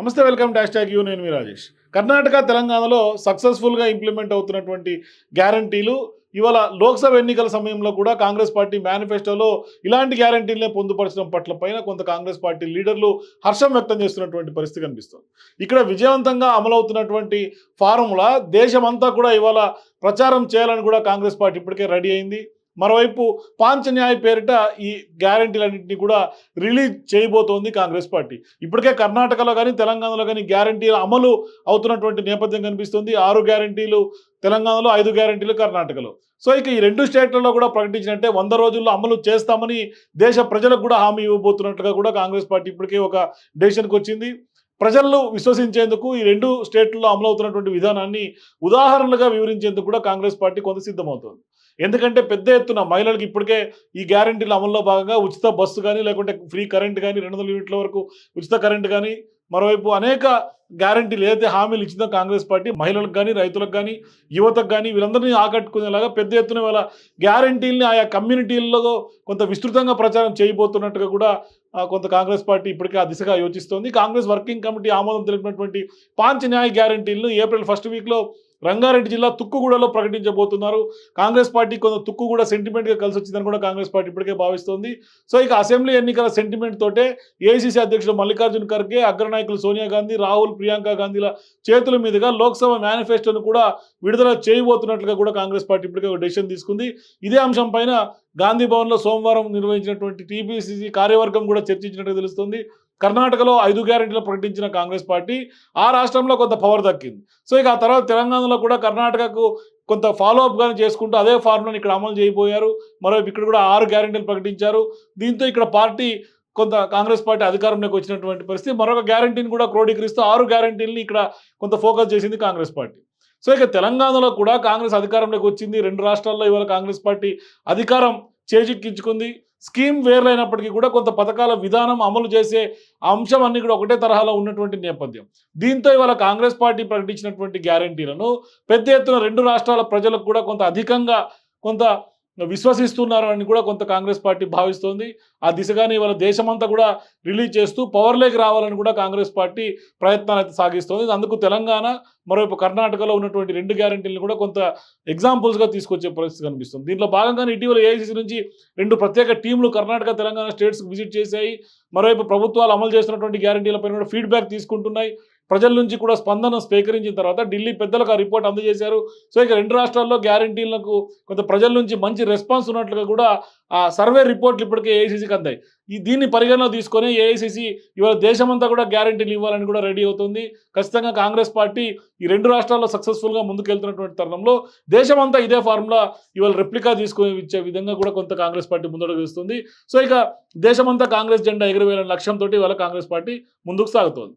నమస్తే welcome dash tag you నేను మీ రాజేష్. కర్ణాటక తెలంగాణలో సక్సెస్ఫుల్గా ఇంప్లిమెంట్ అవుతున్నటువంటి గ్యారంటీలు ఇవాళ లోక్సభ ఎన్నికల సమయంలో కూడా కాంగ్రెస్ పార్టీ మేనిఫెస్టోలో ఇలాంటి గ్యారంటీలనే పొందుపరచడం పట్ల పైన కొంత కాంగ్రెస్ పార్టీ లీడర్లు హర్షం వ్యక్తం చేస్తున్నటువంటి పరిస్థితి కనిపిస్తుంది. ఇక్కడ విజయవంతంగా అమలవుతున్నటువంటి ఫార్ములా దేశమంతా కూడా ఇవాళ ప్రచారం చేయాలని కూడా కాంగ్రెస్ పార్టీ ఇప్పటికే రెడీ అయింది. మరోవైపు పాంచన్యాయ పేరిట ఈ గ్యారంటీలన్నింటినీ కూడా రిలీజ్ చేయబోతోంది కాంగ్రెస్ పార్టీ. ఇప్పటికే కర్ణాటకలో కానీ తెలంగాణలో కానీ గ్యారంటీల అమలు అవుతున్నటువంటి నేపథ్యం కనిపిస్తుంది. ఆరు గ్యారంటీలు తెలంగాణలో ఐదు గ్యారంటీలు కర్ణాటకలో. సో ఇక ఈ రెండు స్టేట్లలో కూడా ప్రకటించినట్టే వంద రోజుల్లో అమలు చేస్తామని దేశ ప్రజలకు కూడా హామీ ఇవ్వబోతున్నట్లుగా కూడా కాంగ్రెస్ పార్టీ ఇప్పటికే ఒక డెసిషన్కి వచ్చింది. ప్రజలు విశ్వసించేందుకు ఈ రెండు స్టేట్లలో అమలవుతున్నటువంటి విధానాన్ని ఉదాహరణలుగా వివరించేందుకు కూడా కాంగ్రెస్ పార్టీ కొంత సిద్ధమవుతోంది. ఎందుకంటే పెద్ద ఎత్తున మహిళలకు ఇప్పటికే ఈ గ్యారంటీల అమల్లో భాగంగా ఉచిత బస్సు కానీ లేకుంటే ఫ్రీ కరెంట్ కానీ రెండు వందల యూనిట్ల వరకు ఉచిత కరెంట్ కానీ మరోవైపు అనేక గ్యారంటీలు ఏదైతే హామీలు ఇచ్చిందో కాంగ్రెస్ పార్టీ మహిళలకు కానీ రైతులకు కానీ యువతకు కానీ వీళ్ళందరినీ ఆకట్టుకునేలాగా పెద్ద ఎత్తున వాళ్ళ గ్యారంటీల్ని ఆయా కమ్యూనిటీల్లో కొంత విస్తృతంగా ప్రచారం చేయబోతున్నట్టుగా కూడా కొంత కాంగ్రెస్ పార్టీ ఇప్పటికే ఆ దిశగా యోచిస్తోంది. కాంగ్రెస్ వర్కింగ్ కమిటీ ఆమోదం తెలిపినటువంటి పాంచ న్యాయ గ్యారంటీలను ఏప్రిల్ ఫస్ట్ వీక్లో రంగారెడ్డి జిల్లా తుక్కుగూడలో ప్రకటించబోతున్నారు. కాంగ్రెస్ పార్టీ కొంత తుక్కుగూడ సెంటిమెంట్గా కలిసి వచ్చిందని కూడా కాంగ్రెస్ పార్టీ ఇప్పటికే భావిస్తోంది. సో ఇక అసెంబ్లీ ఎన్నికల సెంటిమెంట్ తోటే ఏఐసీసీ అధ్యక్షుడు మల్లికార్జున్ ఖర్గే అగ్రనాయకులు సోనియా గాంధీ రాహుల్ ప్రియాంక గాంధీల చేతుల మీదుగా లోక్సభ మేనిఫెస్టోను కూడా విడుదల చేయబోతున్నట్లుగా కూడా కాంగ్రెస్ పార్టీ ఇప్పటికే ఒక డెసిషన్ తీసుకుంది. ఇదే అంశం పైన గాంధీ భవన్లో సోమవారం నిర్వహించినటువంటి టీపీసీసీ కార్యవర్గం కూడా చర్చించినట్టుగా తెలుస్తుంది. కర్ణాటకలో ఐదు గ్యారెంటీలు ప్రకటించిన కాంగ్రెస్ పార్టీ ఆ రాష్ట్రంలో కొంత పవర్ దక్కింది. సో ఇక ఆ తర్వాత తెలంగాణలో కూడా కర్ణాటకకు కొంత ఫాలో అప్ కానీ చేసుకుంటూ అదే ఫార్ములాని ఇక్కడ అమలు చేయబోయారు. మరోవైపు ఇక్కడ కూడా ఆరు గ్యారెంటీలు ప్రకటించారు. దీంతో ఇక్కడ పార్టీ కొంత కాంగ్రెస్ పార్టీ అధికారంలోకి వచ్చినటువంటి పరిస్థితి. మరొక గ్యారంటీని కూడా క్రోడీకరిస్తూ ఆరు గ్యారంటీలని ఇక్కడ కొంత ఫోకస్ చేసింది కాంగ్రెస్ పార్టీ. సో ఇక తెలంగాణలో కూడా కాంగ్రెస్ అధికారంలోకి వచ్చింది. రెండు రాష్ట్రాల్లో ఇవాళ కాంగ్రెస్ పార్టీ అధికారం చేజిక్కించుకుంది. స్కీమ్ వేర్లైనప్పటికీ కూడా కొంత పథకాల విధానం అమలు చేసే అంశం అన్ని కూడా ఒకటే తరహాలో ఉన్నటువంటి నేపథ్యం. దీంతో ఇవాళ కాంగ్రెస్ పార్టీ ప్రకటించినటువంటి గ్యారంటీలను పెద్ద ఎత్తున రెండు రాష్ట్రాల ప్రజలకు కూడా కొంత అధికంగా కొంత విశ్వసిస్తున్నారు అని కూడా కొంత కాంగ్రెస్ పార్టీ భావిస్తోంది. ఆ దిశగానే ఇవాళ దేశమంతా కూడా రిలీజ్ చేస్తూ పవర్లోకి రావాలని కూడా కాంగ్రెస్ పార్టీ ప్రయత్నాలు అయితే సాగిస్తోంది. అందుకు తెలంగాణ మరోవైపు కర్ణాటకలో ఉన్నటువంటి రెండు గ్యారంటీలను కూడా కొంత ఎగ్జాంపుల్స్గా తీసుకొచ్చే పరిస్థితి కనిపిస్తుంది. దీంట్లో భాగంగానే ఇటీవల ఏఐసీసీ నుంచి రెండు ప్రత్యేక టీంలు కర్ణాటక తెలంగాణ స్టేట్స్కి విజిట్ చేశాయి. మరోవైపు ప్రభుత్వాలు అమలు చేస్తున్నటువంటి గ్యారంటీలపైన కూడా ఫీడ్బ్యాక్ తీసుకుంటున్నాయి. ప్రజల నుంచి కూడా స్పందన స్వీకరించిన తర్వాత ఢిల్లీ పెద్దలకు ఆ రిపోర్ట్ అందజేశారు. సో ఇక రెండు రాష్ట్రాల్లో గ్యారంటీలకు కొంత ప్రజల నుంచి మంచి రెస్పాన్స్ ఉన్నట్లుగా కూడా ఆ సర్వే రిపోర్ట్లు ఇప్పటికే ఏఐసీసీకి అందాయి. ఈ దీన్ని పరిగణలో తీసుకొని ఏఐసీసీ ఇవాళ దేశమంతా కూడా గ్యారంటీలు ఇవ్వాలని కూడా రెడీ అవుతుంది. ఖచ్చితంగా కాంగ్రెస్ పార్టీ ఈ రెండు రాష్ట్రాల్లో సక్సెస్ఫుల్గా ముందుకెళ్తున్నటువంటి తరుణంలో దేశమంతా ఇదే ఫార్ములా ఇవాళ రెప్లికా తీసుకొని ఇచ్చే విధంగా కూడా కొంత కాంగ్రెస్ పార్టీ ముందడుగు వేస్తుంది. సో ఇక దేశమంతా కాంగ్రెస్ జెండా ఎగురవేయాలనే లక్ష్యంతో ఇవాళ కాంగ్రెస్ పార్టీ ముందుకు సాగుతోంది.